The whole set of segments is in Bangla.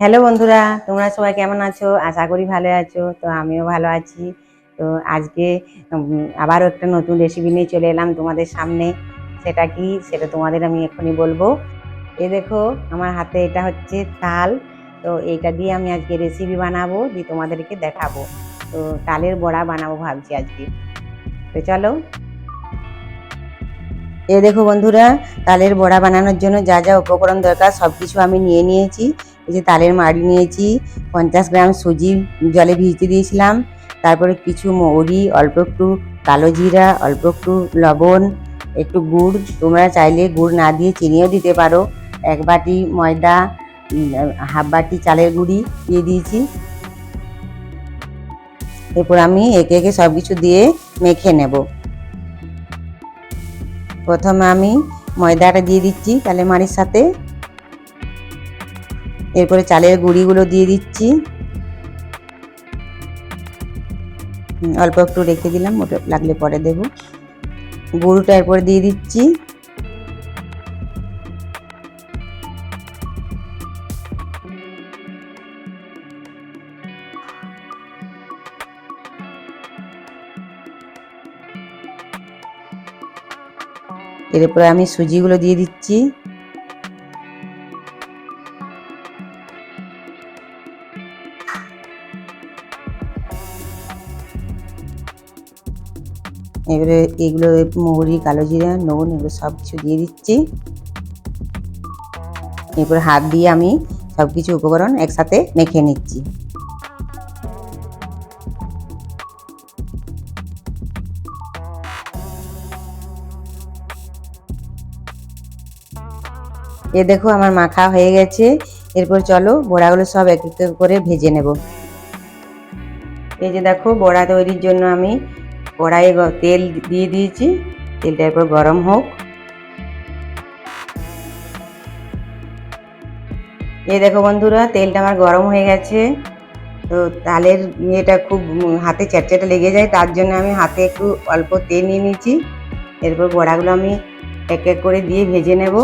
হ্যালো বন্ধুরা, তোমরা সবাই কেমন আছো? আশা করি ভালো আছো, তো আমিও ভালো আছি। তো আজকে আবারও একটা নতুন রেসিপি নিয়ে চলে এলাম তোমাদের সামনে। সেটা কি? সেটা তোমাদের আমি এখনই বলব। এ দেখো, আমার হাতে এটা হচ্ছে তাল। তো এইটা দিয়ে আমি আজকে রেসিপি বানাবো, দিয়ে তোমাদেরকে দেখাবো। তো তালের বড়া বানাবো ভাবছি আজকে। তো চলো। এ দেখো বন্ধুরা, তালের বড়া বানানোর জন্য যা যা উপকরণ দরকার সব কিছু আমি নিয়ে নিয়েছি। এই যে তালের মাড়ি নিয়েছি, পঞ্চাশ গ্রাম সুজি জলে ভিজতে দিয়েছিলাম। তারপরে কিছু মৌরি, অল্প একটু কালো জিরা, অল্প একটু লবণ, একটু গুড়। তোমরা চাইলে গুড় না দিয়ে চিনিও দিতে পারো। এক বাটি ময়দা হাফ বাটি চালের গুঁড়ি দিয়ে দিয়েছি। এরপর আমি একে একে সব কিছু দিয়ে মেখে নেব। প্রথমে আমি ময়দাটা দিয়ে দিচ্ছি তালে মাড়ির সাথে। এরপরে চালের গুঁড়িগুলো দিয়ে দিচ্ছি। অল্প একটু রেখে দিলাম, ওটা লাগলে পরে দেব। গুঁড়োটা এরপরে দিয়ে দিচ্ছি। এরপরে আমি সুজিগুলো দিয়ে দিচ্ছি। এবারে এগুলো মৌরি, কালো জিরা, নুন, এগুলো সব কিছু দিয়ে দিচ্ছি। এরপর হাত দিয়ে আমি সব কিছু উপকরণ একসাথে মেখে নিচ্ছি। এ দেখো আমার মাখা হয়ে গেছে। এরপর চলো বড়াগুলো সব এক এক করে ভেজে নেব। এই যে দেখো বড়া তৈরির জন্য আমি কড়াইয়ে তেল দিয়ে দিয়েছি। তেলটা এরপর গরম হোক। এই দেখো বন্ধুরা, তেলটা আমার গরম হয়ে গেছে। তো তালের ইয়েটা খুব হাতে চ্যাটচ্যাটে লেগে যায়, তার জন্য আমি হাতে একটু অল্প তেল নিয়ে নিয়েছি। এরপর বড়াগুলো আমি এক এক করে দিয়ে ভেজে নেব।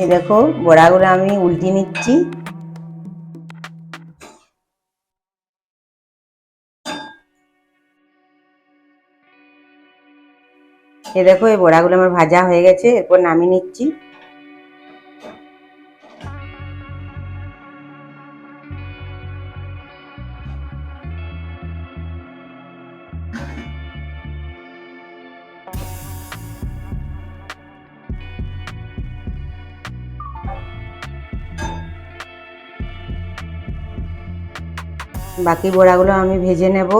এই দেখো বড়াগুলো আমি উল্টে নিচ্ছি। এ দেখো, এই বড়াগুলো আমার ভাজা হয়ে গেছে, এরপর নামিয়ে নিচ্ছি। বাকি বড়াগুলো আমি ভেজে নেব।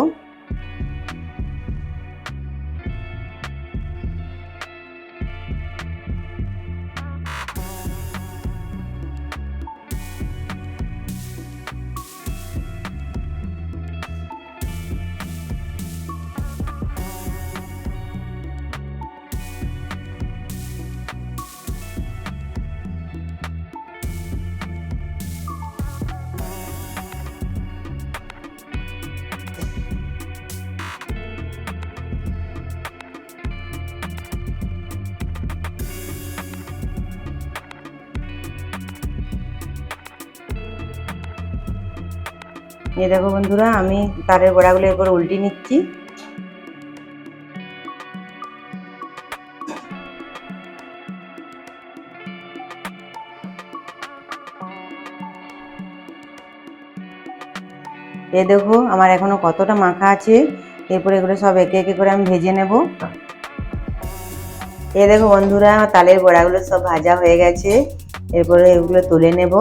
এই দেখো বন্ধুরা, আমি তারের বড়াগুলো এরপর উল্টে নিচ্ছি। এ দেখো, আমার এখনও কতটা মাখা আছে, এরপর এগুলো সব একে একে করে আমি ভেজে নেব। এ দেখো বন্ধুরা তালের বড়াগুলো সব ভাজা হয়ে গেছে, এরপরে এগুলো তুলে নেব।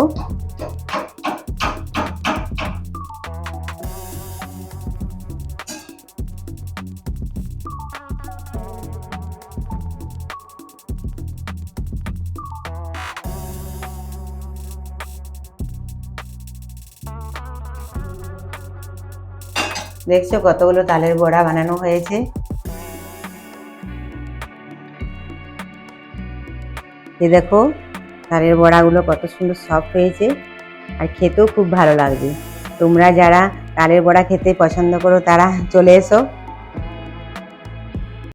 দেখছ কতগুলো তালের বড়া বানানো হয়েছে? এ দেখো, তালের বড়াগুলো কত সুন্দর সফট হয়েছে আর খেতেও খুব ভালো লাগবে। তোমরা যারা তালের বড়া খেতে পছন্দ করো, তারা চলে এসো।